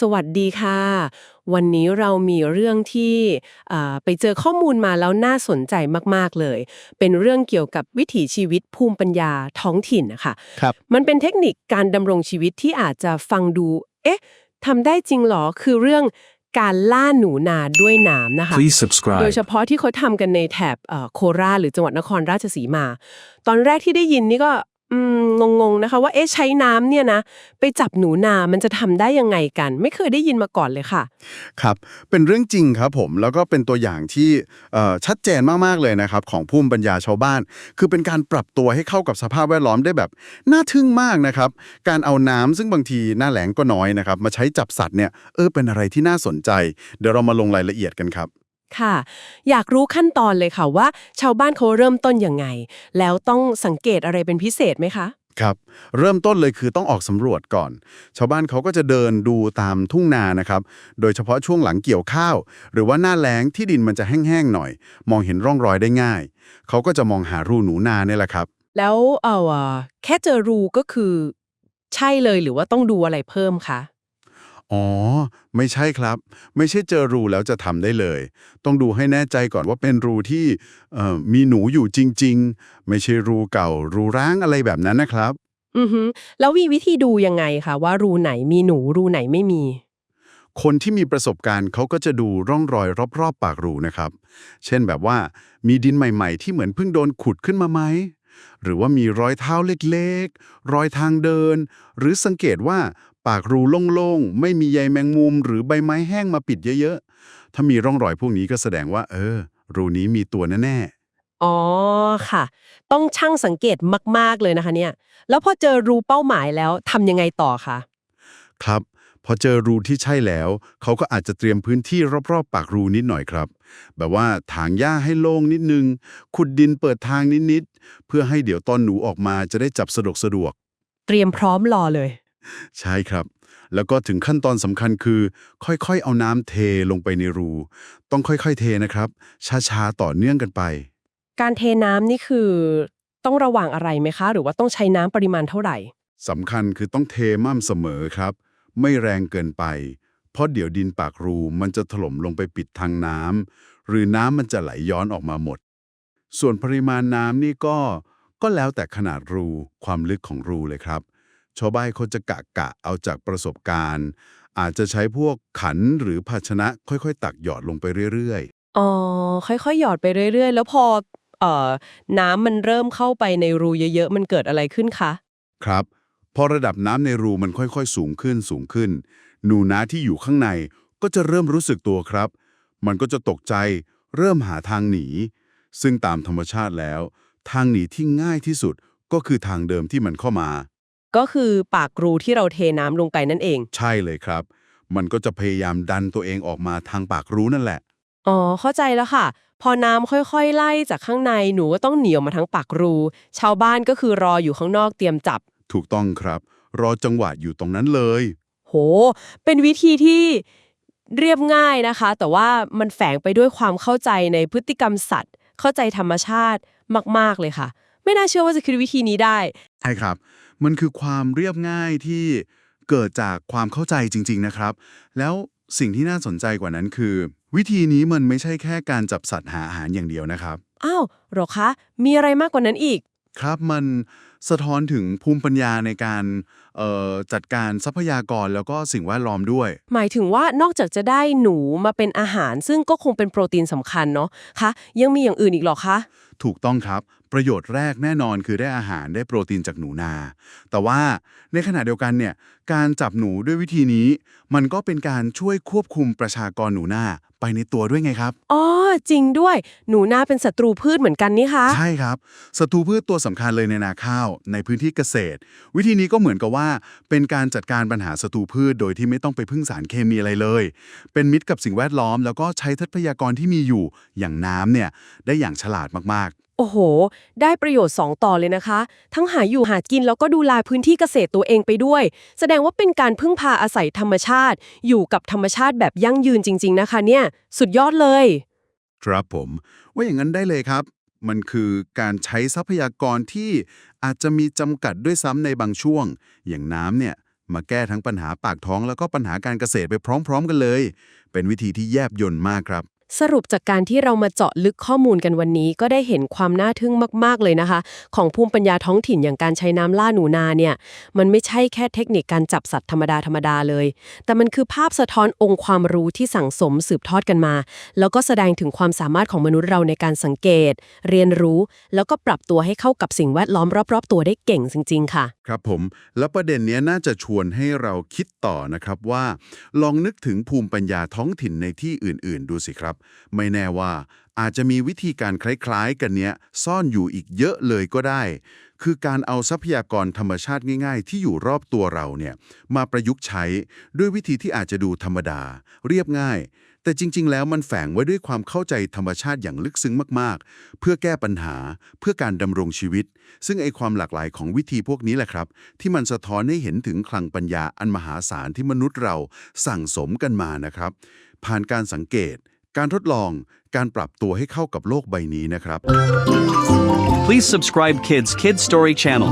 สวัสดีค่ะ วันนี้เรามีเรื่องที่อ่าไปเจอข้อมูลมาแล้วน่าสนใจมาก ๆ เลย เป็นเรื่องเกี่ยวกับวิถีชีวิตภูมิปัญญาท้องถิ่นนะคะครับมันเป็นเทคนิคการดำรงชีวิตที่อาจจะฟังดู เอ๊ะทำได้จริงเหรอ คือเรื่องการล่าหนูนาด้วยน้ำนะคะ Please subscribe. โดยเฉพาะที่เขาทำกันในแถบเอ่อโคราชหรือจังหวัดนครราชสีมา ตอนแรกที่ได้ยินนี่ก็ อืมงงๆนะคะ ว่าเอ๊ะใช้น้ำเนี่ยนะ ไปจับหนูนา มันจะทำได้ยังไงกัน ไม่เคยได้ยินมาก่อนเลยค่ะ ครับเป็นเรื่องจริงครับผมแล้วก็เป็นตัวอย่างที่เอ่อชัดเจนมากๆเลยนะครับ ของภูมิปัญญาชาวบ้าน คือเป็นการปรับตัวให้เข้ากับสภาพแวดล้อมได้แบบ น่าทึ่งมากนะครับ การเอาน้ำซึ่งบางทีหน้าแหลงก็น้อยนะครับ มาใช้จับสัตว์เนี่ยเออเป็นอะไรที่น่าสนใจ เดี๋ยวเรามาลงรายละเอียดกันครับ ค่ะ อยากรู้ขั้นตอนเลยค่ะว่า ชาวบ้านเขาเริ่มต้นยังไง แล้วต้องสังเกตอะไรเป็นพิเศษไหมคะ ครับ เริ่มต้นเลยคือต้องออกสำรวจก่อน ชาวบ้านเขาก็จะเดินดูตามทุ่งนานะครับ โดยเฉพาะช่วงหลังเกี่ยวข้าว หรือว่าหน้าแล้งที่ดินมันจะแห้งๆหน่อย มองเห็นร่องรอยได้ง่าย เขาก็จะมองหารูหนูนาเนี่ยแหละครับ แล้วเออแค่เจอรูก็คือ ใช่เลยหรือว่าต้องดูอะไรเพิ่มคะ อ๋อ ไม่ใช่ครับ ไม่ใช่เจอรูแล้วจะทำได้เลย ต้องดูให้แน่ใจก่อนว่าเป็นรูที่เอ่อมีหนูอยู่จริง ๆ ไม่ใช่รูเก่า รูร้างอะไรแบบนั้นนะครับ อือฮึแล้วมีวิธีดูยังไงคะว่ารูไหนมีหนูรูไหนไม่มี คนที่มีประสบการณ์เขาก็จะดูร่องรอยรอบๆ ปากรูนะครับ เช่นแบบว่ามีดินใหม่ ๆ ที่เหมือนเพิ่งโดนขุดขึ้นมาไหม หรือว่ามีรอยเท้าเล็กๆ รอยทางเดิน หรือสังเกตว่าปากรูโล่งๆ ไม่มีใยแมงมุม หรือใบไม้แห้งมาปิดเยอะๆ ถ้ามีร่องรอยพวกนี้ก็แสดงว่า เออ รูนี้มีตัวแน่ๆ อ๋อค่ะ ต้องช่างสังเกตมากๆเลยนะคะเนี่ย แล้วพอเจอรูเป้าหมายแล้วทำยังไงต่อคะ ครับ พอเจอรูที่ใช่แล้ว เขาก็อาจจะเตรียมพื้นที่รอบๆ ปากรูนิดหน่อยครับ แบบว่าถางหญ้าให้โล่งนิดนึง ขุดดินเปิดทางนิดๆ เพื่อให้เดี๋ยวตอนหนูออกมาจะได้จับสะดวกสะดวก เตรียมพร้อมรอเลย ใช่ครับ แล้วก็ถึงขั้นตอนสำคัญคือ ค่อยๆ เอาน้ำเทลงไปในรู ต้องค่อยๆ เทนะครับ ช้าๆ ต่อเนื่องกันไป การเทน้ำนี่คือ ต้องระวังอะไรไหมคะ หรือว่าต้องใช้น้ำปริมาณเท่าไหร่สำคัญคือต้องเทม่ำเสมอครับ ไม่แรงเกินไป เพราะเดี๋ยวดินปากรูมันจะถล่มลงไปปิดทางน้ำหรือน้ำมันจะไหลย้อนออกมาหมด ส่วนปริมาณน้ำนี่ก็ก็แล้วแต่ขนาดรูความลึกของรูเลยครับ ชาวบ้านเขาจะกะกะเอาจากประสบการณ์ อาจจะใช้พวกขันหรือภาชนะค่อยๆ ตักหยอดลงไปเรื่อยๆ อ๋อ ค่อยๆ หยอดไปเรื่อย ๆ แล้วพอเอ่อน้ำมันเริ่มเข้าไปในรูเยอะๆ มันเกิดอะไรขึ้นคะ ครับ พอระดับน้ำในรูมันค่อยๆ สูงขึ้นสูงขึ้น หนูนาที่อยู่ข้างในก็จะเริ่มรู้สึกตัวครับ มันก็จะตกใจ เริ่มหาทางหนี ซึ่งตามธรรมชาติแล้ว ทางหนีที่ง่ายที่สุดก็คือทางเดิมที่มันเข้ามา ก็คือปากรูที่เราเทน้ำลงไปนั่นเอง ใช่เลยครับ มันก็จะพยายามดันตัวเองออกมาทางปากรูนั่นแหละ อ๋อ เข้าใจแล้วค่ะ พอน้ำค่อยๆ ไล่จากข้างในหนูก็ต้องเหนียวมาทั้งปากรู ชาวบ้านก็คือรออยู่ข้างนอกเตรียมจับ ถูกต้องครับ รอจังหวะอยู่ตรงนั้นเลย โห เป็นวิธีที่เรียบง่ายนะคะ แต่ว่ามันแฝงไปด้วยความเข้าใจในพฤติกรรมสัตว์ เข้าใจธรรมชาติมาก ๆ เลยค่ะ ไม่น่าเชื่อว่าจะคิดวิธีนี้ได้ ใช่ครับ มันคือความเรียบง่ายที่เกิดจากความเข้าใจจริง ๆ นะครับ แล้วสิ่งที่น่าสนใจกว่านั้นคือ วิธีนี้มันไม่ใช่แค่การจับสัตว์หาอาหารอย่างเดียวนะครับ อ้าวเหรอคะ มีอะไรมากกว่านั้นอีก ครับมัน สะท้อนถึงภูมิปัญญาในการเอ่อจัดการทรัพยากรแล้วก็สิ่งแวดล้อมด้วย หมายถึงว่านอกจากจะได้หนูมาเป็นอาหาร ซึ่งก็คงเป็นโปรตีนสำคัญเนาะคะยังมีอย่างอื่นอีกเหรอคะถูกต้องครับ ประโยชน์แรกแน่นอนคือได้อาหารได้โปรตีนจากหนูนา แต่ว่าในขณะเดียวกันเนี่ยการจับหนูด้วยวิธีนี้ มันก็เป็นการช่วยควบคุมประชากรหนูนาไปในตัวด้วยไงครับอ๋อจริงด้วยหนูนาเป็นศัตรูพืชเหมือนกันนี่คะใช่ครับศัตรูพืชตัวสำคัญเลยในนาข้าวในพื้นที่เกษตร วิธีนี้ก็เหมือนกับว่า เป็นการจัดการปัญหาศัตรูพืช โดยที่ไม่ต้องไปพึ่งสารเคมีอะไรเลย เป็นมิตรกับสิ่งแวดล้อม แล้วก็ใช้ทรัพยากรที่มีอยู่อย่างน้ำเนี่ยได้อย่างฉลาดมากโอ้โห ได้ประโยชน์ 2 ต่อเลยนะคะ ทั้งหาอยู่หากินแล้วก็ดูแลพื้นที่เกษตรตัวเองไปด้วย แสดงว่าเป็นการพึ่งพาอาศัยธรรมชาติ อยู่กับธรรมชาติแบบยั่งยืนจริง ๆ นะคะเนี่ย สุดยอดเลยๆครับผม ว่าอย่างนั้นได้เลยครับ มันคือการใช้ทรัพยากรที่อาจจะมีจำกัดด้วยซ้ำในบางช่วง อย่างน้ำเนี่ยมาแก้ทั้งปัญหาปากท้องแล้วก็ปัญหาการเกษตรไปพร้อม ๆ กันเลย เป็นวิธีที่แยบยนต์มากครับ สรุปจากการที่เรามาเจาะลึกข้อมูลกันวันนี้ ก็ได้เห็นความน่าทึ่งมาก ๆ เลยนะคะ ของภูมิปัญญาท้องถิ่นอย่างการใช้น้ำล่าหนูนาเนี่ย มันไม่ใช่แค่เทคนิคการจับสัตว์ธรรมดาธรรมดาเลย แต่มันคือภาพสะท้อนองค์ความรู้ที่สั่งสมสืบทอดกันมา แล้วก็แสดงถึงความสามารถของมนุษย์เราในการสังเกต เรียนรู้ แล้วก็ปรับตัวให้เข้ากับสิ่งแวดล้อมรอบ ๆ ตัวได้เก่งจริง ๆ ค่ะ ครับผม แล้วประเด็นนี้น่าจะชวนให้เราคิดต่อนะครับว่า ลองนึกถึงภูมิปัญญาท้องถิ่นในที่อื่น ๆ ดูสิครับไม่แน่ว่าอาจจะมีวิธีการคล้ายๆ กันเนี้ยซ่อนอยู่อีกเยอะเลยก็ได้ คือการเอาทรัพยากรธรรมชาติง่าย ๆ ที่อยู่รอบตัวเราเนี่ยมาประยุกต์ใช้ด้วยวิธีที่อาจจะดูธรรมดา เรียบง่าย แต่จริง ๆ แล้วมันแฝงไว้ด้วยความเข้าใจธรรมชาติอย่างลึกซึ้งมากๆ เพื่อแก้ปัญหา เพื่อการดำรงชีวิต ซึ่งไอความหลากหลายของวิธีพวกนี้แหละครับ ที่มันสะท้อนให้เห็นถึงคลังปัญญาอันมหาศาลที่มนุษย์เราสั่งสมกันมานะครับ ผ่านการสังเกต การทดลองการปรับตัวให้เข้ากับโลกใบนี้นะครับ Please subscribe Kids Kids Story Channel